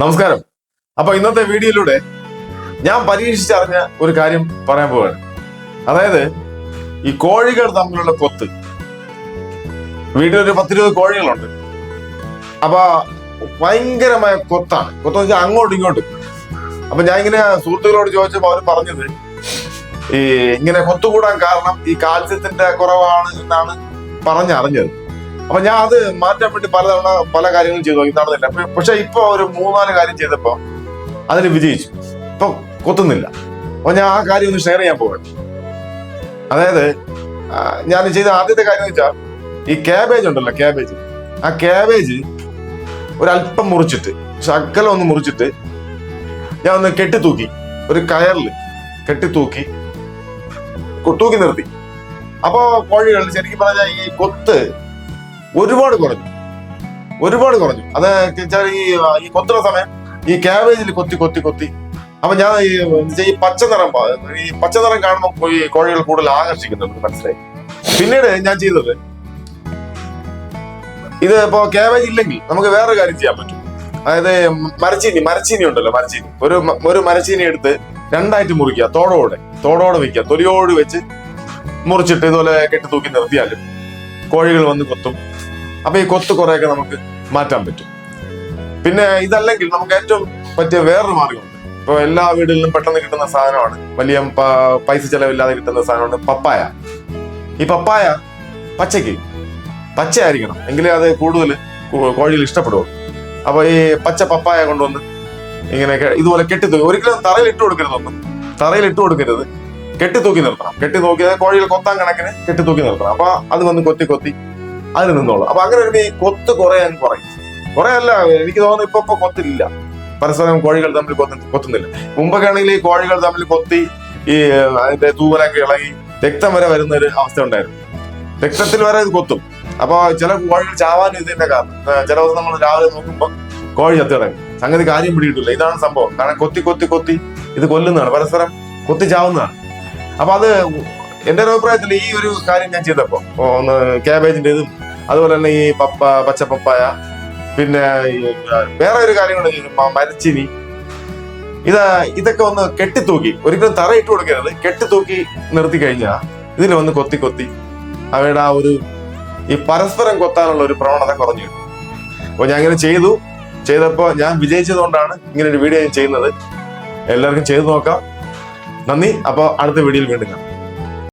നമസ്കാരം. അപ്പൊ ഇന്നത്തെ വീഡിയോയിലൂടെ ഞാൻ പരീക്ഷിച്ചറിഞ്ഞ ഒരു കാര്യം പറയാൻ പോവാണ്. അതായത് ഈ കോഴികൾ തമ്മിലുള്ള കൊത്ത്. വീട്ടിലൊരു പത്തിരുപത് കോഴികളുണ്ട്. അപ്പൊ ഭയങ്കരമായ കൊത്താണ്. വെച്ചാൽ അങ്ങോട്ടും ഇങ്ങോട്ടും. അപ്പൊ ഞാൻ ഇങ്ങനെ സുഹൃത്തുക്കളോട് ചോദിച്ചപ്പോൾ അവർ പറഞ്ഞത് ഈ ഇങ്ങനെ കൊത്തുകൂടാൻ കാരണം ഈ കാൽസ്യത്തിന്റെ കുറവാണ് എന്നാണ് പറഞ്ഞറിഞ്ഞത്. അപ്പൊ ഞാൻ അത് മാറ്റാൻ വേണ്ടി പലതവണ പല കാര്യങ്ങളും ചെയ്തു. നോക്കി നടന്നില്ല. പക്ഷെ ഇപ്പൊ ഒരു മൂന്നാൽ കാര്യം ചെയ്തപ്പോ അതിന് വിജയിച്ചു. ഇപ്പൊ കൊത്തുന്നില്ല. അപ്പൊ ഞാൻ ആ കാര്യം ഒന്ന് ഷെയർ ചെയ്യാൻ പോവാണ്. അതായത് ഞാൻ ചെയ്ത ആദ്യത്തെ കാര്യം എന്ന് വെച്ചാൽ ഈ ക്യാബേജ് ഉണ്ടല്ലോ ക്യാബേജ് ആ ക്യാബേജ് ഒരല്പം മുറിച്ചിട്ട് ശകലം ഒന്ന് മുറിച്ചിട്ട് ഞാൻ ഒന്ന് കെട്ടിത്തൂക്കി ഒരു കയറിൽ കെട്ടിത്തൂക്കി തൂക്കി നിർത്തി. അപ്പോ കോഴികൾ ശരിക്കും പറഞ്ഞാൽ ഈ കൊത്ത് ഒരുപാട് കുറഞ്ഞു. ഒരുപാട് കുറഞ്ഞു. അത് വെച്ചാൽ ഈ ഈ കൊത്തുന്ന സമയം ഈ ക്യാബേജിൽ കൊത്തി കൊത്തി കൊത്തി. അപ്പൊ ഞാൻ ഈ പച്ച നിറം ഈ പച്ച നിറം കാണുമ്പോൾ ഈ കോഴികൾ കൂടുതൽ ആകർഷിക്കുന്നുണ്ട് മനസ്സിലായി. പിന്നീട് ഞാൻ ചെയ്തത് ഇത് ഇപ്പോ ക്യാബേജ് ഇല്ലെങ്കിൽ നമുക്ക് വേറൊരു കാര്യം ചെയ്യാൻ പറ്റും. അതായത് മരച്ചീനി മരച്ചീനി ഉണ്ടല്ലോ മരച്ചീനി. ഒരു ഒരു മരച്ചീനി എടുത്ത് രണ്ടായിട്ട് മുറിക്കുക. തോടോടെ തോടോടെ വെക്കുക. തൊലിയോട് വെച്ച് മുറിച്ചിട്ട് ഇതുപോലെ കെട്ടി തൂക്കി നിർത്തിയാലും കോഴികൾ വന്ന് കൊത്തും. അപ്പൊ ഈ കൊത്ത് കുറെയൊക്കെ നമുക്ക് മാറ്റാൻ പറ്റും. പിന്നെ ഇതല്ലെങ്കിൽ നമുക്ക് ഏറ്റവും പറ്റിയ വേറൊരു മാർഗമുണ്ട് ഇപ്പൊ എല്ലാ വീടുകളിലും പെട്ടെന്ന് കിട്ടുന്ന സാധനമാണ്. വലിയ പൈസ ചെലവില്ലാതെ കിട്ടുന്ന സാധനമാണ് പപ്പായ. ഈ പപ്പായ പച്ചയ്ക്ക് പച്ചയായിരിക്കണം. എങ്കിലേ അത് കൂടുതൽ കോഴികൾ ഇഷ്ടപ്പെടുള്ളൂ അപ്പൊ ഈ പച്ച പപ്പായ കൊണ്ടുവന്ന് ഇങ്ങനെ ഇതുപോലെ കെട്ടി തൂക്കി ഒരിക്കലും തറയിൽ ഇട്ട് കൊടുക്കരുതൊന്നും തറയിൽ ഇട്ട് കൊടുക്കരുത്. കെട്ടി തൂക്കി നിർത്തണം. കെട്ടി തൂക്കി കോഴികൾ കൊത്താൻ കണക്കിന് കെട്ടി തൂക്കി നിർത്തണം. അപ്പൊ അത് വന്ന് കൊത്തി കൊത്തി അതിൽ നിന്നോളൂ. അപ്പൊ അങ്ങനെ വരുമ്പോ ഈ കൊത്ത് കുറയാൻ കുറയും. കുറെ അല്ല എനിക്ക് തോന്നുന്നു ഇപ്പൊ ഇപ്പൊ കൊത്തില്ല. പരസ്പരം കോഴികൾ തമ്മിൽ കൊത്തി കൊത്തുന്നില്ല. മുമ്പൊക്കെ ആണെങ്കിൽ ഈ കോഴികൾ തമ്മിൽ കൊത്തി ഈ അതിന്റെ തൂവലൊക്കെ ഇളകി രക്തം വരെ വരുന്ന ഒരു അവസ്ഥ ഉണ്ടായിരുന്നു. രക്തത്തിൽ വരെ ഇത് കൊത്തും. അപ്പൊ ചില കോഴികൾ ചാവാൻ ഇതിന്റെ കാരണം. ചില ദിവസം നമ്മൾ രാവിലെ നോക്കുമ്പോൾ കോഴി ചത്തിടങ്ങി സംഗതി കാര്യം പിടിയിട്ടില്ല ഇതാണ് സംഭവം. കാരണം കൊത്തി കൊത്തി കൊത്തി ഇത് കൊല്ലുന്നതാണ്. പരസ്പരം കൊത്തി ചാവുന്നതാണ്. അപ്പൊ അത് എന്റെ ഒരു അഭിപ്രായത്തിൽ ഈ ഒരു കാര്യം ഞാൻ ചെയ്തപ്പോ ഒന്ന് ക്യാബേജിന്റെ ഇതും അതുപോലെ തന്നെ ഈ പപ്പ പച്ച പപ്പായ പിന്നെ വേറെ ഒരു കാര്യം കൂടെ മരച്ചിനി. ഇത് ഇതൊക്കെ ഒന്ന് കെട്ടിത്തൂക്കി. ഒരിക്കലും തറ ഇട്ട് കൊടുക്കരുത്. കെട്ടിത്തൂക്കി നിർത്തി കഴിഞ്ഞാൽ ഇതിൽ വന്ന് കൊത്തി കൊത്തി അവയുടെ ആ ഒരു ഈ പരസ്പരം കൊത്താനുള്ള ഒരു പ്രവണത കുറഞ്ഞു അപ്പൊ അപ്പോൾ ഞാൻ ഇങ്ങനെ ചെയ്തു. ചെയ്തപ്പോൾ ഞാൻ വിജയിച്ചതുകൊണ്ടാണ് ഇങ്ങനെ ഒരു വീഡിയോ ഞാൻ ചെയ്യുന്നത്. എല്ലാവർക്കും ചെയ്തു നോക്കാം. നന്ദി. അപ്പോൾ അടുത്ത വീഡിയോയിൽ വീണ്ടും കാണാം.